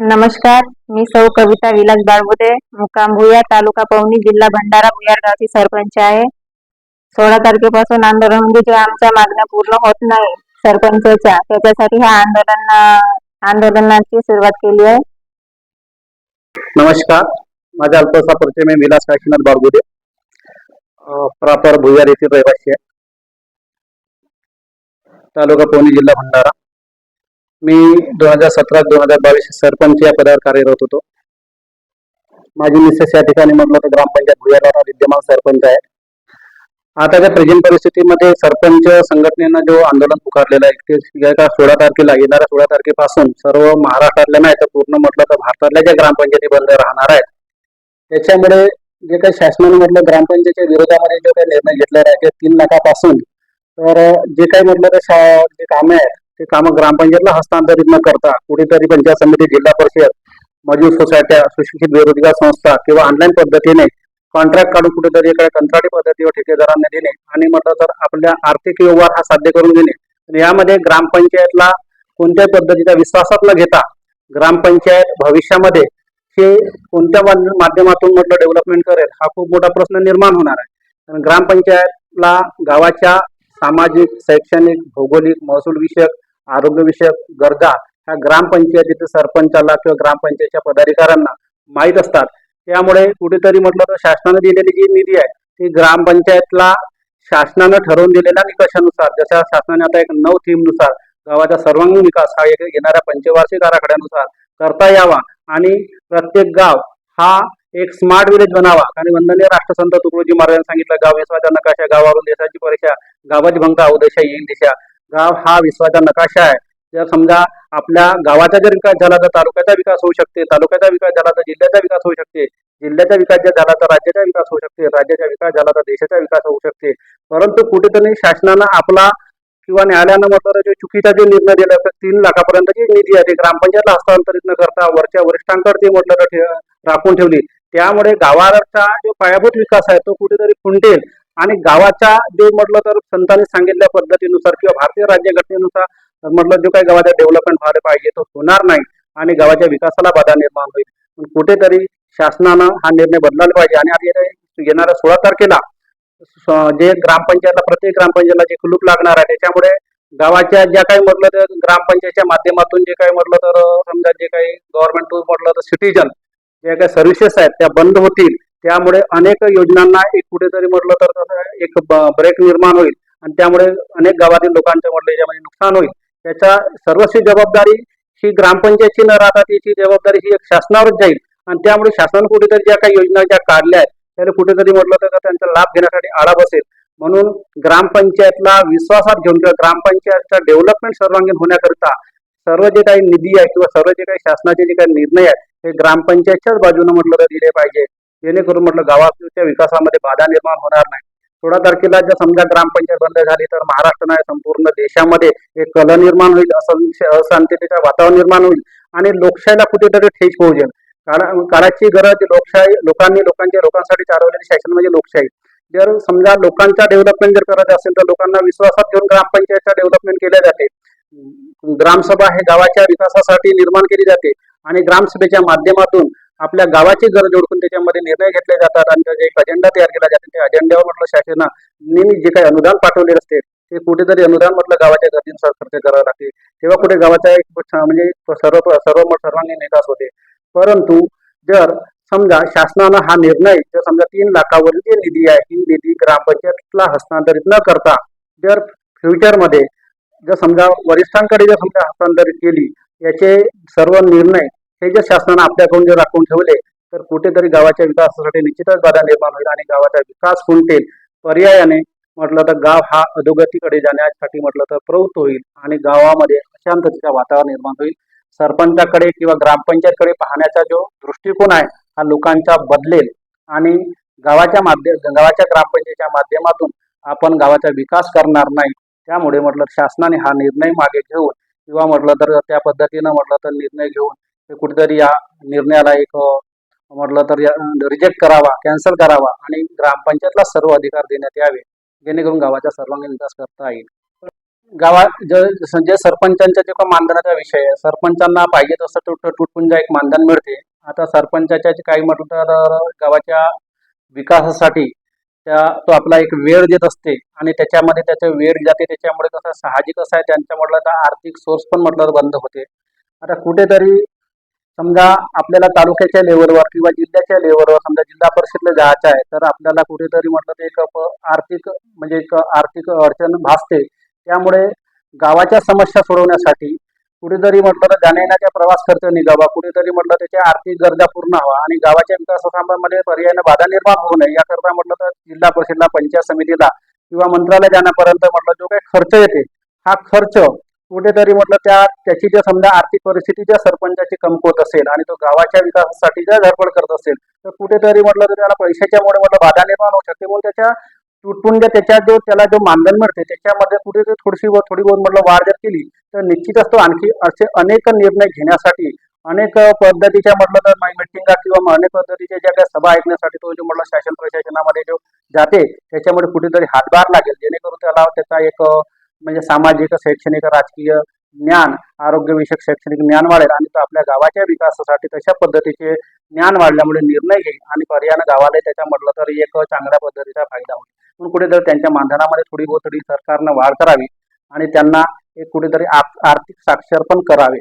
नमस्कार मी सौ कविता विलास बाळबुदे मुक्काम भुया तालुका पवनी जिल्हा भंडारा भुयार गावची सरपंच आहे. सोळा तारखेपासून आंदोलन म्हणजे जे आमच्या मागण्या पूर्ण होत नाही सरपंचच्या त्याच्यासाठी ह्या आंदोलन आंदोलनाची सुरुवात केली आहे. नमस्कार माझा अल्पसा परिचय मी विलास काशीनाथ बारगुडे प्रॉपर भुयार येथील रहिवासी आहे. तालुका पवनी जिल्हा भंडारा. मी दोन हजार सतरा दोन हजार बावीस सरपंच या पदावर कार्यरत होतो. माझी मिसेस या ठिकाणी म्हटलं तर ग्रामपंचायत भुयारला विद्यमान सरपंच आहे. आताच्या प्रेझेंट परिस्थितीमध्ये सरपंच संघटनेनं जो आंदोलन पुकारलेलं आहे ते का सोळा तारखेला येणाऱ्या सोळा तारखेपासून सर्व महाराष्ट्रातल्या नाही तर पूर्ण म्हटलं तर भारतातल्या ज्या ग्रामपंचायती बंद राहणार आहेत त्याच्यामुळे जे काही शासनाने म्हटलं ग्रामपंचायतीच्या विरोधामध्ये जो काही निर्णय घेतलेला आहे ते तीन लाखापासून तर जे काही म्हटलं तर जे कामे आहेत ते कामं ग्रामपंचायतला हस्तांतरित न करता कुठेतरी पंचायत समिती जिल्हा परिषद मजूर सोसायट्या सुशिक्षित बेरोजगार संस्था किंवा ऑनलाईन पद्धतीने कॉन्ट्रॅक्ट काढून कुठेतरी एखाद्या कंत्राटी पद्धतीवर ठेकेदारांना देणे आणि म्हटलं तर आपल्या आर्थिक व्यवहार हा साध्य करून देणे. यामध्ये ग्रामपंचायतला कोणत्याही पद्धतीचा विश्वासात न घेता ग्रामपंचायत भविष्यामध्ये हे कोणत्या माध्यमातून म्हटलं डेव्हलपमेंट करेल हा खूप मोठा प्रश्न निर्माण होणार आहे. कारण ग्रामपंचायतला गावाच्या सामाजिक शैक्षणिक भौगोलिक महसूल विषयक आरोग्यविषयक गरजा ह्या ग्रामपंचायतीच्या सरपंचाला किंवा ग्रामपंचायतच्या पदाधिकाऱ्यांना माहीत असतात. त्यामुळे कुठेतरी म्हटलं तर शासनाने दिलेली जी निधी आहे ती ग्रामपंचायतला शासनानं ठरवून दिलेल्या निकषानुसार जशा शासनाने आता एक नऊ थीमनुसार गावाचा सर्वांगीण विकास हा एक येणाऱ्या पंचवार्षिक आराखड्यानुसार करता यावा आणि प्रत्येक गाव हा एक स्मार्ट विलेज बनावा. आणि वंदनीय राष्ट्रसंत तुकडोजी महाराजांनी सांगितलं गाव येसवाच्या नकाशा गावावरून देशाची परीक्षा गावाची भंका उदेशा येईल दिशा. गाव हा विश्वाचा नकाशा आहे. जर समजा आपल्या गावाचा जर विकास झाला तर तालुक्याचा विकास होऊ शकते तालुक्याचा विकास झाला तर जिल्ह्याचा विकास होऊ शकते. जिल्ह्याचा विकास जर झाला तर राज्याचा विकास होऊ शकते. राज्याचा विकास झाला तर देशाचा विकास होऊ शकते. परंतु कुठेतरी शासनानं आपला किंवा न्यायालयानं म्हटलं जो चुकीचा जो निर्णय दिला तर तीन लाखापर्यंतची निधी आहे ते ग्रामपंचायतला हस्तांतरित न करता वरच्या वरिष्ठांकडे ते म्हटलं तर राखून ठेवली. त्यामुळे गावाचा जो पायाभूत विकास आहे तो कुठेतरी खुंटेल आणि गावाच्या जे म्हटलं तर संतांनी सांगितल्या पद्धतीनुसार किंवा भारतीय राज्यघटनेनुसार म्हटलं जो काही गावाचा डेव्हलपमेंट व्हायला पाहिजे तो होणार नाही आणि गावाच्या विकासाला बाधा निर्माण होईल. पण कुठेतरी शासनानं हा निर्णय बदलायला पाहिजे आणि आता येणाऱ्या सोळा तारखेला जे ग्रामपंचायतला प्रत्येक ग्रामपंचायतला जे कुलूप लागणार आहे त्याच्यामुळे गावाच्या ज्या काही म्हटलं तर ग्रामपंचायतच्या माध्यमातून जे काही म्हटलं तर समजा जे काही गव्हर्नमेंट टू म्हटलं तर सिटीजन ज्या काही सर्व्हिसेस आहेत त्या बंद होतील. त्यामुळे अनेक योजनांना एक कुठेतरी म्हटलं तर तसं एक ब्रेक निर्माण होईल. आणि त्यामुळे अनेक गावातील लोकांच्या म्हटलं याच्यामध्ये नुकसान होईल. त्याच्या सर्वस्वी जबाबदारी ही ग्रामपंचायतची न राहता त्याची जबाबदारी ही एक शासनावरच जाईल. आणि त्यामुळे शासन कुठेतरी ज्या काही योजना ज्या काढल्या आहेत त्याला कुठेतरी म्हटलं तर त्यांचा लाभ घेण्यासाठी आळा बसेल. म्हणून ग्रामपंचायतला विश्वासात घेऊन किंवा ग्रामपंचायतचा डेव्हलपमेंट सर्वांगीण होण्याकरिता सर्व जे काही निधी आहे किंवा सर्व जे काही शासनाचे जे काही निर्णय आहेत हे ग्रामपंचायतच्याच बाजूने म्हटलं तर दिले पाहिजे. जेणेकरून म्हटलं गावाच्या विकासामध्ये बाधा निर्माण होणार नाही. सोळा तारखेला जर समजा ग्रामपंचायत बंद झाली तर महाराष्ट्र नाही संपूर्ण देशामध्ये एक कल निर्माण होईल असं अशांततेचं वातावरण निर्माण होईल आणि लोकशाहीला कुठेतरी ठेच पोहोचेल कारण काळाची गरज लोकशाही लोकांनी लोकांच्या लोकांसाठी चालवलेली शासन म्हणजे लोकशाही. जर समजा लोकांचा डेव्हलपमेंट जर करायचं असेल तर लोकांना विश्वासात घेऊन ग्रामपंचायतचा डेव्हलपमेंट केले जाते. ग्रामसभा हे गावाच्या विकासासाठी निर्माण केली जाते आणि ग्रामसभेच्या माध्यमातून आपल्या गावाची गरज ओळखून त्याच्यामध्ये निर्णय घेतले जातात आणि त्याचा एक अजेंडा तयार केला जातो त्या अजेंड्यावर म्हटलं शासनाने जे काही अनुदान पाठवले असते ते कुठेतरी अनुदान म्हटलं गावाच्या गरजेनुसार खर्च करावं लागते. तेव्हा कुठे गावाचा एक म्हणजे सर्व सर्व सर्वांगीण विकास होते. परंतु जर समजा शासनानं हा निर्णय जर समजा तीन लाखावरील जे निधी आहे ही निधी ग्रामपंचायतला हस्तांतरित न करता जर फ्युचरमध्ये जर समजा वरिष्ठांकडे जर समजा हस्तांतरित केली याचे सर्व निर्णय हे जर शासनानं आपल्याकडून जर राखून ठेवले तर कुठेतरी गावाच्या विकासासाठी निश्चितच बाधा निर्माण होईल आणि गावाचा विकास खुंटेल पर्यायाने म्हटलं तर गाव हा अधोगतीकडे जाण्यासाठी म्हटलं तर प्रवृत्त होईल आणि गावामध्ये अशांततेचा वातावरण निर्माण होईल. सरपंचाकडे किंवा ग्रामपंचायतकडे पाहण्याचा जो दृष्टिकोन आहे हा लोकांचा बदलेल आणि गावाच्या माध्यम गावाच्या ग्रामपंचायतीच्या माध्यमातून आपण गावाचा विकास करणार नाही. त्यामुळे म्हटलं शासनाने हा निर्णय मागे घेऊन किंवा म्हटलं तर त्या पद्धतीनं म्हटलं तर निर्णय घेऊन कुठेतरी या निर्णयाला एक म्हटलं तर रिजेक्ट करावा कॅन्सल करावा आणि ग्रामपंचायतला सर्व अधिकार देण्यात यावे जेणेकरून गावाचा सर्वांगीण विकास करता येईल. गावा जे जे सरपंचांच्या जे मानधनाचा विषय आहे सरपंचांना पाहिजे तसं तुट तुटपुंजा एक मानधन मिळते. आता सरपंचाच्या जे काही म्हटलं तर गावाच्या विकासासाठी त्या तो आपला एक वेळ देत असते आणि त्याच्यामध्ये त्याचं वेळ जाते त्याच्यामुळे कसं साहजिक असं आहे त्यांच्या म्हटलं तर आर्थिक सोर्स पण म्हटलं तर बंद होते. आता कुठेतरी समजा आपल्याला तालुक्याच्या लेवलवर किंवा जिल्ह्याच्या लेवलवर समजा जिल्हा परिषदला जायचं आहे तर आपल्याला कुठेतरी म्हटलं तर एक आर्थिक म्हणजे एक आर्थिक अडचण भासते. त्यामुळे गावाच्या समस्या सोडवण्यासाठी कुठेतरी म्हटलं तर जाण्यायेण्याचा प्रवास खर्च निघावा कुठेतरी म्हटलं त्याच्या आर्थिक गरजा पूर्ण व्हा आणि गावाच्या विकासामध्ये पर्यायानं बाधा निर्माण होऊ नये. याकरता म्हटलं तर जिल्हा परिषदला पंचायत समितीला किंवा मंत्रालय जाण्यापर्यंत म्हटलं जो काही खर्च येते हा खर्च कुठेतरी म्हटलं त्या त्याची जर समजा आर्थिक परिस्थिती ज्या सरपंचाची कमकुवत असेल आणि तो गावाच्या विकासासाठी जर धडपड करत असेल तर कुठेतरी म्हटलं तर त्याला पैशाच्यामुळे म्हटलं बाधा निर्माण होऊ शकते. म्हणून त्याच्या तुटपुंजा त्याच्या जो त्याला जो मानधन मिळते त्याच्यामध्ये कुठेतरी थोडीशी थोडी बहुत म्हटलं वाढ जर केली तर निश्चितच तो आणखी असे अनेक निर्णय घेण्यासाठी अनेक पद्धतीच्या म्हटलं तर मिटिंगा किंवा अनेक पद्धतीच्या ज्या काही सभा ऐकण्यासाठी तो जो म्हटलं शासन प्रशासनामध्ये जो जाते त्याच्यामुळे कुठेतरी हातभार लागेल. जेणेकरून त्याला त्याचा एक म्हणजे सामाजिक शैक्षणिक राजकीय ज्ञान आरोग्यविषयक शैक्षणिक ज्ञान वाढेल आणि तो आपल्या गावाच्या विकासासाठी तशा पद्धतीचे ज्ञान वाढल्यामुळे निर्णय घेईल आणि पर्यायानं गावाला त्याच्या म्हटलं तर एक चांगल्या पद्धतीचा फायदा होईल. म्हणून कुठेतरी त्यांच्या मानधनामध्ये थोडी बहुत सरकारनं वाढ करावी आणि त्यांना एक कुठेतरी आप- आर्थिक साक्षर पण करावे.